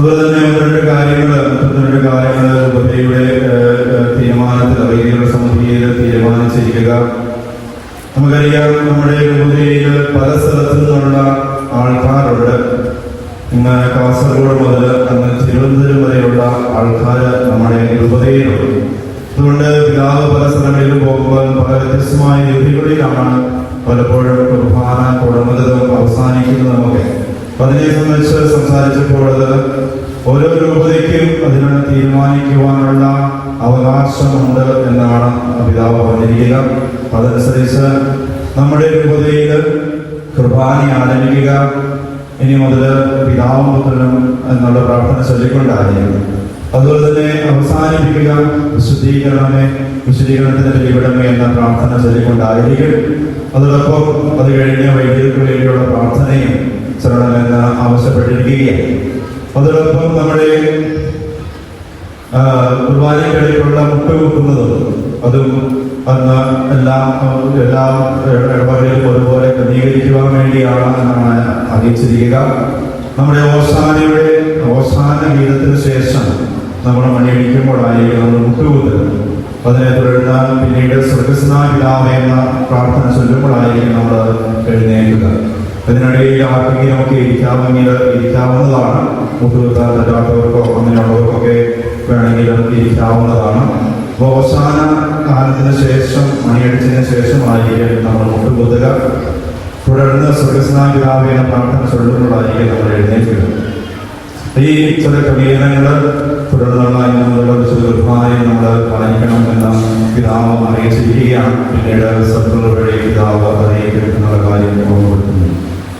അതുപോലെ തന്നെ രണ്ട് കാര്യങ്ങൾ രണ്ട് കാര്യങ്ങൾ ഉപതയുടെ തീരുമാനത്തിൽ അറിയുക സമിതിയിൽ തീരുമാനിച്ചിരിക്കുക. നമുക്കറിയാം നമ്മുടെ ഉപതയിൽ പല സ്ഥലത്തു നിന്നുള്ള ആൾക്കാരുണ്ട്. ഇന്ന് കാസർഗോഡ് മുതൽ അങ്ങ് തിരുവനന്തപുരം വരെയുള്ള ആൾക്കാർ നമ്മുടെ ഉപതയിലുണ്ട് അതുകൊണ്ട് പിതാവ് പല സ്ഥലങ്ങളിലും പോകുമ്പോൾ പല വ്യത്യസ്തമായ രീതികളിലാണ് പലപ്പോഴും കുർബാന തീരുമാനിക്കുവാനുള്ള അവകാശമുണ്ട് എന്നാണ് പിതാവ് പറഞ്ഞിരിക്കുക. അതനുസരിച്ച് നമ്മുടെ രൂപതയിൽ കൃപാനി ആരംഭിക്കുക. ഇനി മുതൽ പിതാവും പുത്രനും എന്നുള്ള പ്രാർത്ഥന ചൊല്ലിക്കൊണ്ടായിരിക്കും അതുപോലെ തന്നെ അവസാനിപ്പിക്കുക. വിശുദ്ധീകരണമേ വിശുദ്ധീകരണത്തിന്റെ ബലിവിടമേ എന്ന പ്രാർത്ഥന ചൊല്ലിക്കൊണ്ടായിരിക്കും അതോടൊപ്പം അത് കഴിഞ്ഞ വൈദ്യുതിക്ക് വേണ്ടിയുള്ള പ്രാർത്ഥനയും ചൊല്ലണമെന്ന് ആവശ്യപ്പെട്ടിരിക്കുകയാണ്. അതോടൊപ്പം നമ്മുടെ ആ, മുട്ട വെക്കുന്നതും അതും അന്ന് എല്ലാം എല്ലാ ഇടവകയിലും ഒരുപോലെ ക്രമീകരിക്കുവാൻ വേണ്ടിയാണ് എന്നാണ് അറിയിച്ചിരിക്കുക. നമ്മുടെ ഓസാനയുടെ ഓസാന ഗീതത്തിന് ശേഷം നമ്മൾ മണിയടിക്കുമ്പോഴായിരിക്കും നമ്മൾ മുട്ടുകൂട്ടുന്നത് അതിനെ തുടർന്ന് പിന്നീട് സ്വർഗസ്നാ എന്ന പ്രാർത്ഥന ചൊല്ലുമ്പോഴായിരിക്കും നമ്മൾ എഴുന്നേൽക്കുക. അതിനിടയിൽ ആർക്കെങ്കിലും ഒക്കെ ഇരിക്കാമെങ്കിൽ ഇരിക്കാവുന്നതാണ്. മുട്ടുകുത്താൻ പറ്റാത്തവർക്കോ അവസാന കാലത്തിന് ശേഷം മണിയടിച്ചതിന് ശേഷമായിരിക്കും നമ്മൾ മുട്ടുകുതുക തുടർന്ന് സ്വർഗസ്നാപിതാവ് എന്ന പ്രാർത്ഥന ചൊല്ലുമ്പോഴായിരിക്കും നമ്മൾ എഴുന്നേൽക്കുക. ഈ ചില ക്രമീകരണങ്ങൾ തുടർന്നുള്ള ഇന്നുള്ള കുർബാനയും നമ്മൾ പാലിക്കണം എന്ന പിതാവ് അറിയിച്ചിരിക്കുകയാണ് പിന്നീട് സത്യങ്ങൾ വഴി പിതാവ് അറിയിക്കും കാര്യം ഓർമ്മപ്പെടുത്തുന്നു.